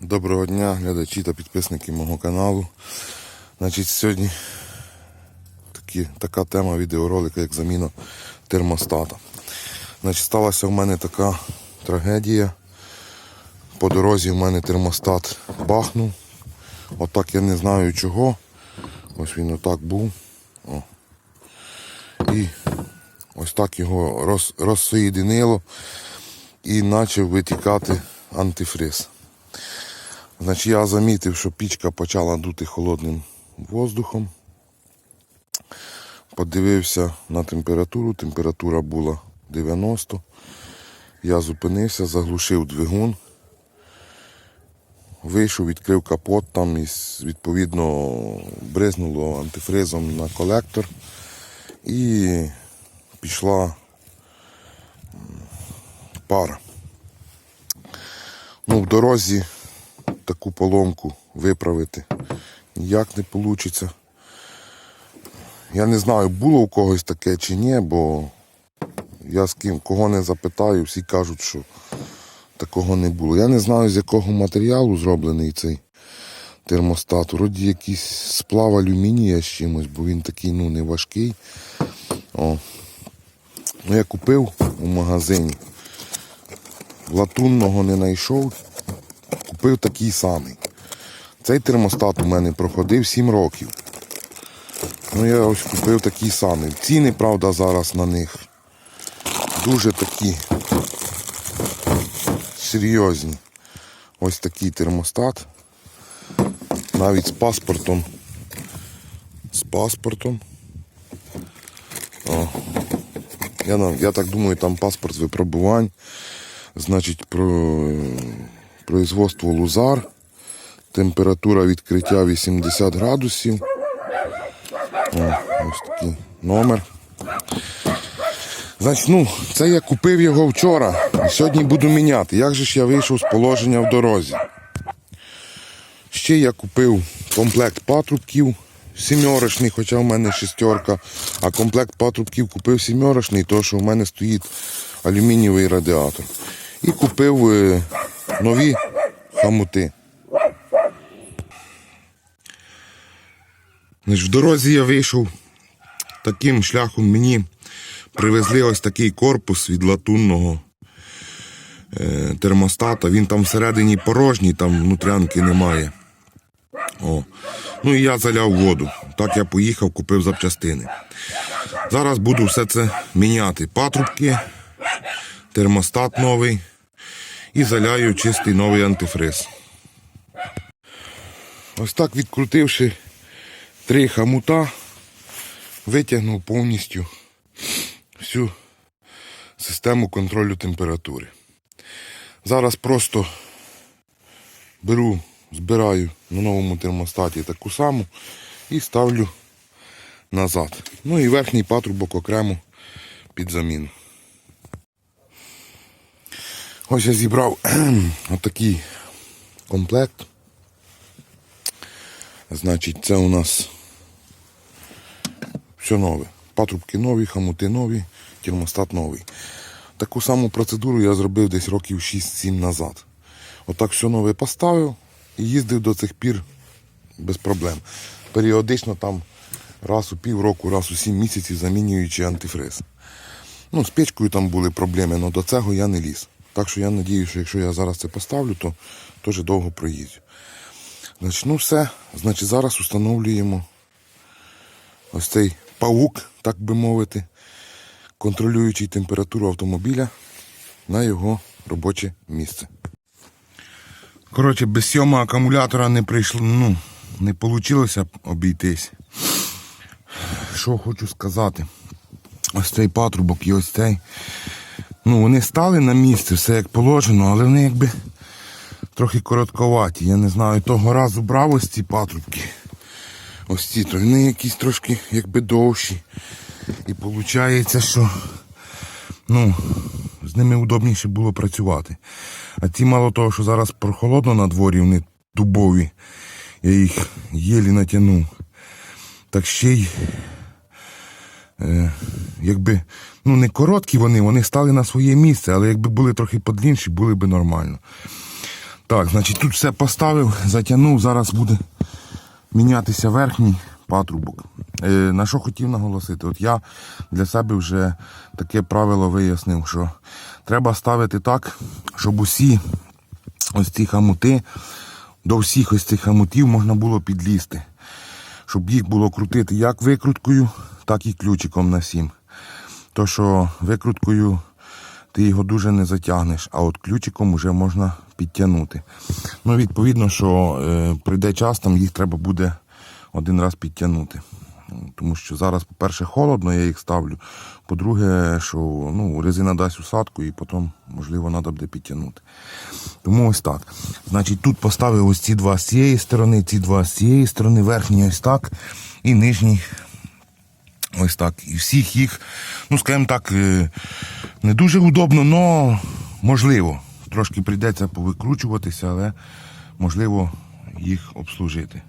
Доброго дня, глядачі та підписники мого каналу. Значить, сьогодні такі, така тема відеоролика, як заміна термостата. Значить, сталася в мене така трагедія. По дорозі в мене термостат бахнув. Отак я не знаю чого. Ось він отак був. О. І ось так його роз, розсоєдинило і почав витікати антифриз. Значить, я замітив, що пічка почала дути холодним воздухом. Подивився на температуру. Температура була 90. Я зупинився, заглушив двигун. Вийшов, відкрив капот, там і відповідно бризнуло антифризом на колектор. І пішла пара. Ну, в дорозі таку поломку виправити ніяк не вийде. Я не знаю, було у когось таке чи ні, бо я з ким кого не запитаю, всі кажуть, що такого не було. Я не знаю, з якого матеріалу зроблений цей термостат. Вроді якийсь сплав алюмінія з чимось, бо він такий ну, не важкий. О. Ну, я купив у магазині. Латунного не знайшов, купив такий самий. Цей термостат у мене проходив 7 років. Ну я ось купив такий самий. Ціни, правда, зараз на них дуже такі серйозні. Ось такий термостат. Навіть з паспортом. З паспортом. О. Я, я так думаю, там паспорт випробувань. Значить, про производство лузар. Температура відкриття 80 градусів. О, ось такий номер. Значить, ну, це я купив його вчора. Сьогодні буду міняти. Як же ж я вийшов з положення в дорозі? Ще я купив комплект патрубків сімерочний, хоча в мене шестерка, а комплект патрубків купив сімерочний, тому що в мене стоїть алюмінієвий радіатор. І купив е, нові хамути. В дорозі я вийшов таким шляхом мені привезли ось такий корпус від латунного е, термостата. Він там всередині порожній, там внутрянки немає. О. Ну і я заляв воду. Так я поїхав, купив запчастини. Зараз буду все це міняти. Патрубки, термостат новий і заляю чистий новий антифриз. Ось так відкрутивши три хамута, витягнув повністю всю систему контролю температури. Зараз просто беру, збираю на новому термостаті таку саму і ставлю назад. Ну і верхній патрубок окремо під заміну. Ось я зібрав отакий комплект. Значить, це у нас все нове. Патрубки нові, хамути нові, термостат новий. Таку саму процедуру я зробив десь років 6-7 назад. Отак все нове поставив і їздив до цих пір без проблем. Періодично там раз у півроку, раз у 7 місяців замінюючи антифриз. Ну, з печкою там були проблеми, але до цього я не ліз. Так що я сподіваюся, що якщо я зараз це поставлю, то теж довго проїздю. Значить, ну все. Значить, зараз встановлюємо ось цей паук, так би мовити, контролюючий температуру автомобіля на його робоче місце. Коротше, без сьома акумулятора не прийшло, ну, не вийшло обійтись. Що хочу сказати? Ось цей патрубок і ось цей. Ну, вони стали на місце, все як положено, але вони якби трохи коротковаті. Я не знаю, того разу брав ось ці патрубки. Ось ці, то вони якісь трошки якби довші. І виходить, що ну, з ними удобніше було працювати. А ті мало того, що зараз прохолодно на дворі, вони дубові. Я їх єлі натягнув. Так ще й е, якби, ну не короткі вони, вони стали на своє місце, але якби були трохи подлінші, були б нормально. Так, значить тут все поставив, затягнув, зараз буде мінятися верхній патрубок. Е, на що хотів наголосити? От я для себе вже таке правило вияснив, що треба ставити так, щоб усі ось ці хамути, до всіх ось цих хамутів можна було підлізти. Щоб їх було крутити як викруткою, так і ключиком на сім. То що викруткою ти його дуже не затягнеш, а от ключиком вже можна підтягнути. Ну, відповідно, що е, прийде час, там їх треба буде один раз підтягнути. Тому що зараз, по-перше, холодно, я їх ставлю. По-друге, що ну, резина дасть усадку і потім, можливо, треба буде підтягнути. Тому ось так. Значить, тут поставив ось ці два з цієї сторони, ці два з цієї сторони, верхній ось так і нижній Ось так. І всіх їх, ну, скажімо так, е, не дуже удобно, але можливо. Трошки прийдеться повикручуватися, але можливо їх обслужити.